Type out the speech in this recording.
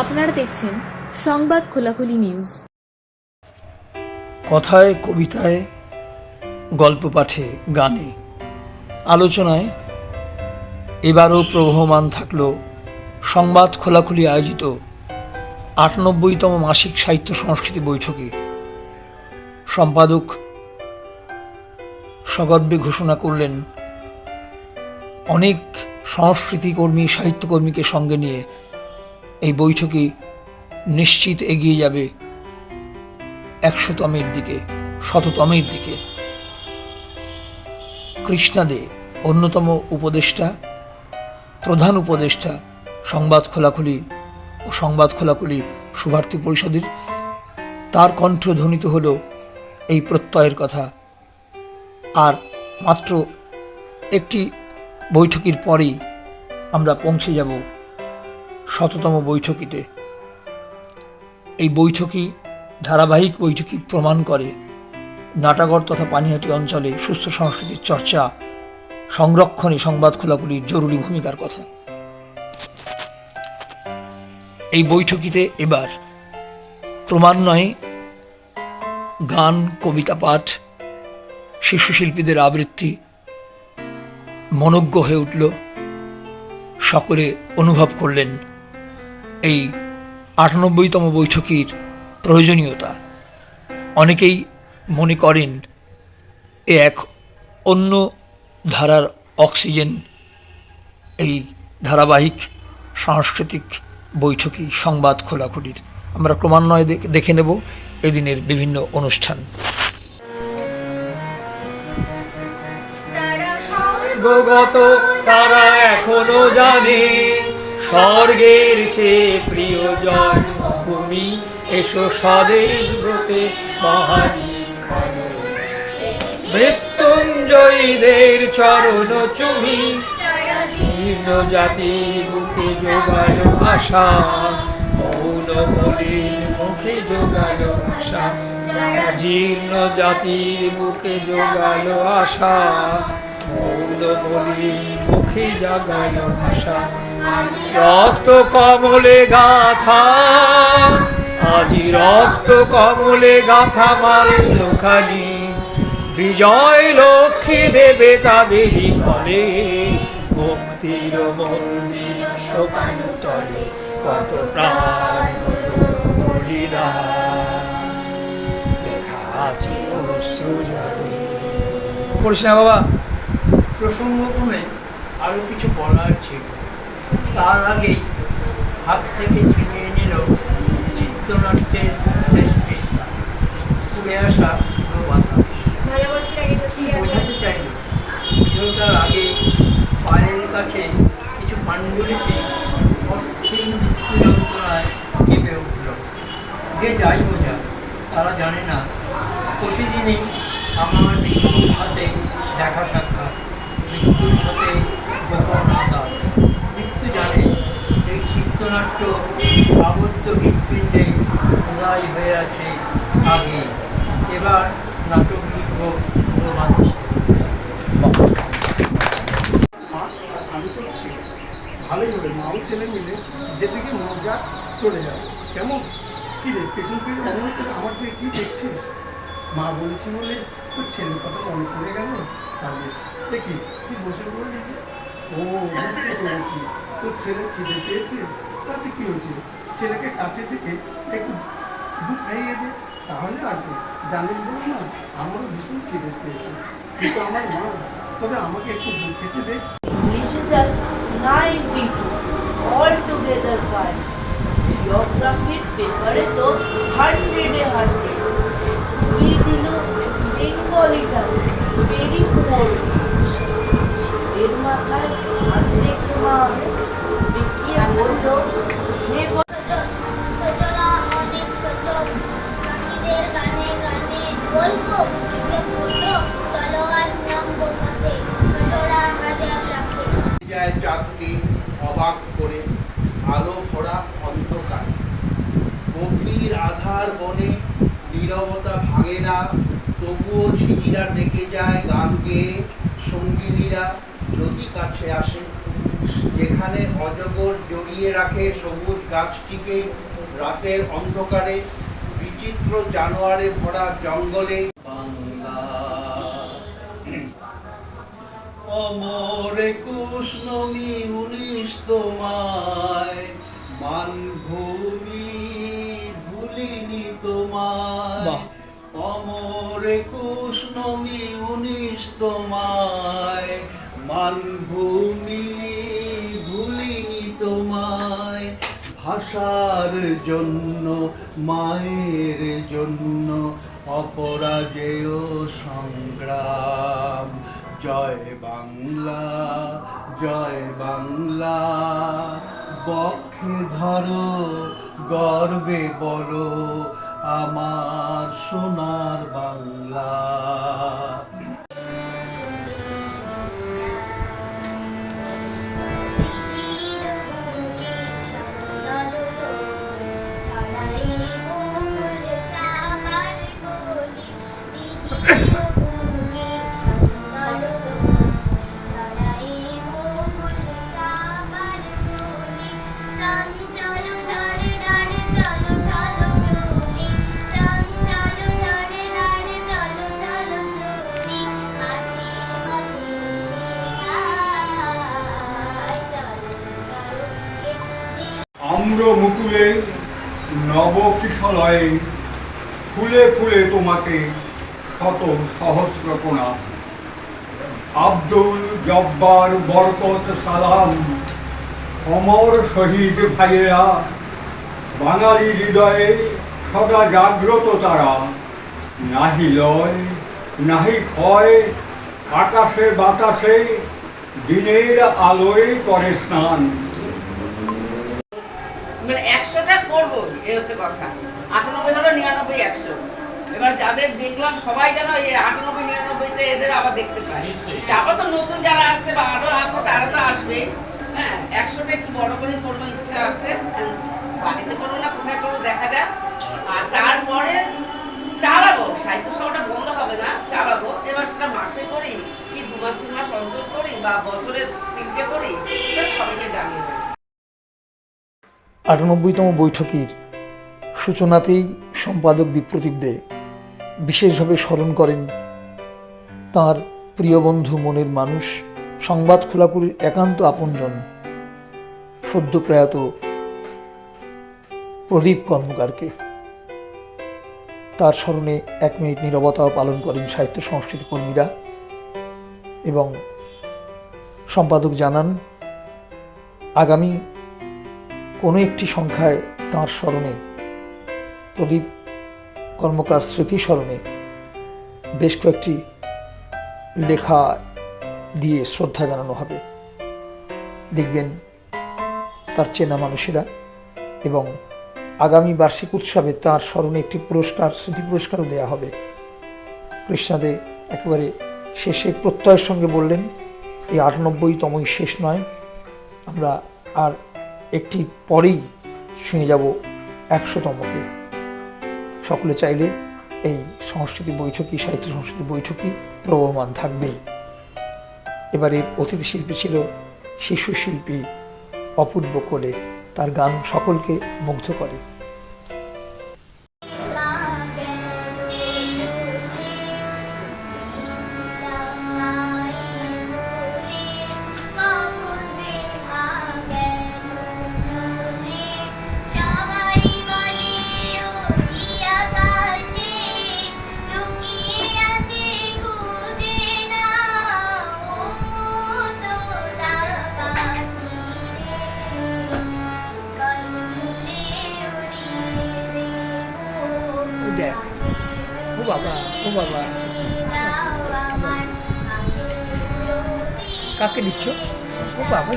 আপনারা দেখছেন সংবাদ খোলাখুলি নিউজ। কথায়, কবিতায়, গল্প পাঠে, গানে। আলোচনায় এবারও প্রবহমান থাকল সংবাদ খোলাখুলি আয়োজিত আটানব্বইতম মাসিক সাহিত্য সংস্কৃতি বৈঠকে। সম্পাদক সগর্বে ঘোষণা করলেন, অনেক সংস্কৃতিকর্মী, সাহিত্যকর্মীকে সঙ্গে নিয়ে এই বৈঠকে নিশ্চিত এগিয়ে যাবে একশোতমের দিকে, শততমের দিকে। কৃষ্ণাদে অন্যতম উপদেষ্টা, প্রধান উপদেষ্টা সংবাদ খোলাখুলি ও সংবাদ খোলাখুলি শুভার্থী পরিষদের। তার কণ্ঠ ধ্বনিত হল এই প্রত্যয়ের কথা। আর মাত্র একটি বৈঠকের পরেই আমরা পৌঁছে যাব শততম বৈঠকিতে। এই বৈঠকই ধারাবাহিক বৈঠকই প্রমাণ করে নাটাগড় তথা পানিহাটি অঞ্চলে সুস্থ সংস্কৃতির চর্চা, সংরক্ষণে সংবাদ খোলাখুলির জরুরি ভূমিকার কথা। এই বৈঠকিতে এবার ক্রমান্বয়ে গান, কবিতা পাঠ শিশু শিল্পীদের আবৃত্তি মনজ্ঞ হয়ে উঠল, সকলে অনুভব করলেন এই আটানব্বইতম বৈঠকের প্রয়োজনীয়তা। অনেকেই মনে করেন এ এক অন্য ধারার অক্সিজেন এই ধারাবাহিক সাংস্কৃতিক বৈঠকি সংবাদ খোলাখুলির। আমরা ক্রমান্বয়ে দেখে নেব এদিনের বিভিন্ন অনুষ্ঠান। তারা এখনও জানে। স্বর্গের চেয়ে প্রিয় জন্মভূমি এসো স্বদেশ ব্রতে মহাদীক্ষানে মৃত্যুঞ্জয়ীদের চরণ চুমি জীর্ণ জাতির বুকে যোগালো আশা মৌন বলির মুখে যোগালো আশা জীর্ণ জাতির বুকে যোগালো আশা মৌন বলির মুখে জাগালো ভাষা রক্ত কমলে গাথা আজি রক্ত কমলে গাথা মারল খালি বিজয় লক্ষ্মী দেবে তাদেরই ঘরে মুক্তির মন্দির সোপান তলে কত প্রাণ লেখা আছে অশ্রু না বাবা প্রসঙ্গক্রমে আরও কিছু বলার ছিল। তার আগেই হাত থেকে ছিনিয়ে নিল চিত্রনাট্যের শেষ পৃষ্ঠা। উড়ে আসা পুরো বাতাস। বোঝাতে চাইল? পুজোটার আগে পায়ের কাছে কিছু পাণ্ডুলিপি অস্থির মৃত্যু যন্ত্রণায় কেঁপে উঠল। যে যাই বোঝা তারা জানে না খোদাই হয়ে আছে আগে। এবার নাটক লিখব প্রমাণ আমি ছিল ভালোই হবে মাও ছেলে মিলে যেদিকে মজা চলে যাবে। কেমন? কি রে, পেছন করে আমার দিকে কি দেখছিস? মা বলেছি বলে তোর ছেলের কথা মনে পড়ে গেল? তা বেশ। দেখি তুই বসে পড়লি যে? ও, বুঝতে পেরেছি। তোর ছেলে খিদে পেয়েছে? তাতে কি হয়েছে? ছেলেকে কাছে থেকে একটু দুধ খাইয়ে দে তাহলে আর কি? জানিস বলো না, আমারও ভীষণ খিদে পেয়েছে। কিন্তু আমার মা, তবে আমাকে একটু দুধ খেতে দে। English is just 92 altogether fine. Geography পেপারে তো হান্ড্রেডে হান্ড্রেড কি দিল বেঙ্গলিটা ভেরি পুয়ার এর মাথায় হাত রেখে মা। অবাক করে আলো ভরা অন্ধকার। গভীর আধার বনে নীরবতা ভাঙে না, তবুও ঝিঝিরা ডেকে যায় গান গেয়ে, সঙ্গিনীরা যদি কাছে আসে, যেখানে অজগর জড়িয়ে রাখে সবুজ গাছটিকে, রাতের অন্ধকারে, বিচিত্র জানোয়ারে ভরা জঙ্গলে অমর একুশ নমি উনিশ তোমায় মানভূমি ভুলিনি তোমায়। অমর একুশ নমি উনিশ তোমায় মানভূমি ভুলিনি তোমায়। ভাষার জন্য মায়ের জন্য অপরাজেয় সংগ্রাম। জয় বাংলা জয় বাংলা। বক্ষে ধরো গর্বে বলো আমার সোনার বাংলা। আম্র মুকুলে নব কিশলয়ে ফুলে ফুলে তোমাকে শত সহস্র কোণা আব্দুল জব্বার বরকত সালাম, অমর শহীদ ভাইয়েরা, বাঙালি হৃদয়ে সদা জাগ্রত তারা। নাহি লয়, নাহি ক্ষয়, আকাশে বাতাসে দিনের আলোয় করে স্নান। মানে একশোটা করব এ হচ্ছে কথা। আটানব্বই হলো নিরানব্বই একশো। এবার যাদের দেখলাম সবাই যেন এই আটানব্বই নিরানব্বইতে এদের আবার দেখতে পায়। তারপর তো নতুন যারা আসছে বা আরও আছে তারা তো আসবে। হ্যাঁ একশোটা একটু বড় করে করব ইচ্ছা আছে। বাড়িতে করব না কোথায় করব দেখা যাক। আর তারপরে চালাবো। সাহিত্য সভাটা বন্ধ হবে না চালাবো। এবার সেটা মাসে করি কি দু মাস তিন মাস অন্তর করি বা বছরে তিনটে করি সেটা সবাইকে জানিয়ে দেবো। আটানব্বইতম বৈঠকের সূচনাতেই সম্পাদক বিপ্রতীপ দে বিশেষভাবে স্মরণ করেন তার প্রিয় বন্ধু মনের মানুষ, সংবাদ খোলাকুলির একান্ত আপনজন সদ্য প্রয়াত প্রদীপ কর্মকারকে। তার স্মরণে এক মিনিট নীরবতাও পালন করেন সাহিত্য সংস্কৃতি কর্মীরা এবং সম্পাদক জানান, আগামী কোনো একটি সংখ্যায় তাঁর স্মরণে, প্রদীপ কর্মকার স্মৃতি স্মরণে বেশ কয়েকটি লেখা দিয়ে শ্রদ্ধা জানানো হবে। লিখবেন তার চেনা মানুষেরা এবং আগামী বার্ষিক উৎসবে তার স্মরণে একটি পুরস্কার, স্মৃতি পুরস্কারও দেওয়া হবে। কৃষ্ণাদে একেবারে শেষে প্রত্যয়ের সঙ্গে বললেন, এই আটানব্বইতমই শেষ নয়, আমরা আর একটি পরেই ছুঁয়ে যাব একশোতমকে। সকলে চাইলে এই সংস্কৃতি বৈঠকই, সাহিত্য সংস্কৃতি বৈঠকই প্রবহমান থাকবেই এবারের অতিথি শিল্পী ছিল শিশু শিল্পী অপূর্ব কোলে। তার গান সকলকে মুগ্ধ করে। বাবা ও বাবা। কাকে দিচ্ছ? ও বাবা